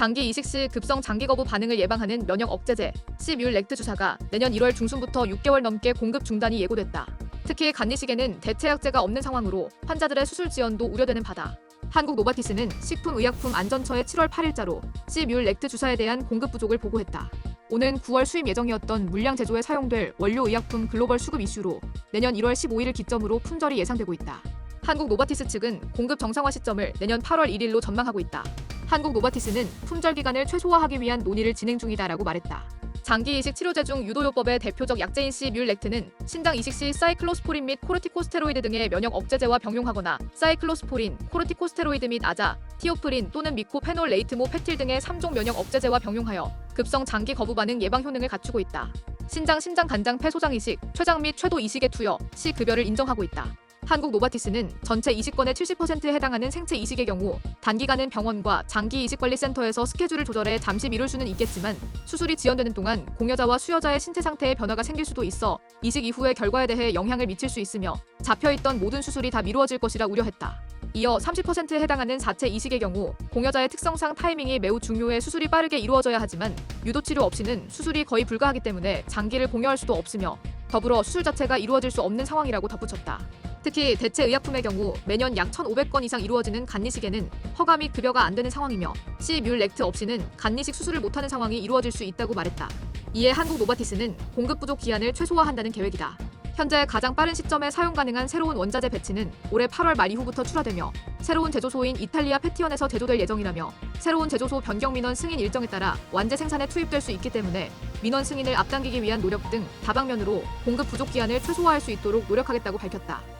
장기 이식 시 급성 장기 거부 반응을 예방하는 면역 억제제 시뮬렉트 주사가 내년 1월 중순부터 6개월 넘게 공급 중단이 예고됐다. 특히 간이식에는 대체약제가 없는 상황으로 환자들의 수술 지연도 우려되는 바다. 한국 노바티스는 식품의약품 안전처에 7월 8일자로 시뮬렉트 주사에 대한 공급 부족을 보고했다. 오는 9월 수입 예정이었던 물량 제조에 사용될 원료 의약품 글로벌 수급 이슈로 내년 1월 15일을 기점으로 품절이 예상되고 있다. 한국 노바티스 측은 공급 정상화 시점을 내년 8월 1일로 전망하고 있다. 한국 노바티스는 품절 기간을 최소화하기 위한 논의를 진행 중이다라고 말했다. 장기 이식 치료제 중 유도요법의 대표적 약제인 시뮬렉트는 신장 이식 시 사이클로스포린 및 코르티코스테로이드 등의 면역 억제제와 병용하거나 사이클로스포린, 코르티코스테로이드 및 아자, 티오프린 또는 미코페놀 레이트모 페틸 등의 3종 면역 억제제와 병용하여 급성 장기 거부 반응 예방 효능을 갖추고 있다. 신장, 신장, 간장, 폐소장 이식, 췌장 및 췌도 이식의 투여, 시 급여를 인정하고 있다. 한국 노바티스는 전체 이식권의 70%에 해당하는 생체 이식의 경우 단기간은 병원과 장기 이식관리센터에서 스케줄을 조절해 잠시 미룰 수는 있겠지만 수술이 지연되는 동안 공여자와 수여자의 신체 상태에 변화가 생길 수도 있어 이식 이후의 결과에 대해 영향을 미칠 수 있으며 잡혀있던 모든 수술이 다 미루어질 것이라 우려했다. 이어 30%에 해당하는 자체 이식의 경우 공여자의 특성상 타이밍이 매우 중요해 수술이 빠르게 이루어져야 하지만 유도 치료 없이는 수술이 거의 불가하기 때문에 장기를 공여할 수도 없으며 더불어 수술 자체가 이루어질 수 없는 상황이라고 덧붙였다. 특히 대체 의약품의 경우 매년 약 1,500건 이상 이루어지는 간이식에는 허가 및 급여가 안 되는 상황이며 시뮬렉트 없이는 간이식 수술을 못하는 상황이 이루어질 수 있다고 말했다. 이에 한국 노바티스는 공급 부족 기한을 최소화한다는 계획이다. 현재 가장 빠른 시점에 사용 가능한 새로운 원자재 배치는 올해 8월 말 이후부터 출하되며 새로운 제조소인 이탈리아 페티언에서 제조될 예정이라며 새로운 제조소 변경 민원 승인 일정에 따라 완제 생산에 투입될 수 있기 때문에 민원 승인을 앞당기기 위한 노력 등 다방면으로 공급 부족 기한을 최소화할 수 있도록 노력하겠다고 밝혔다.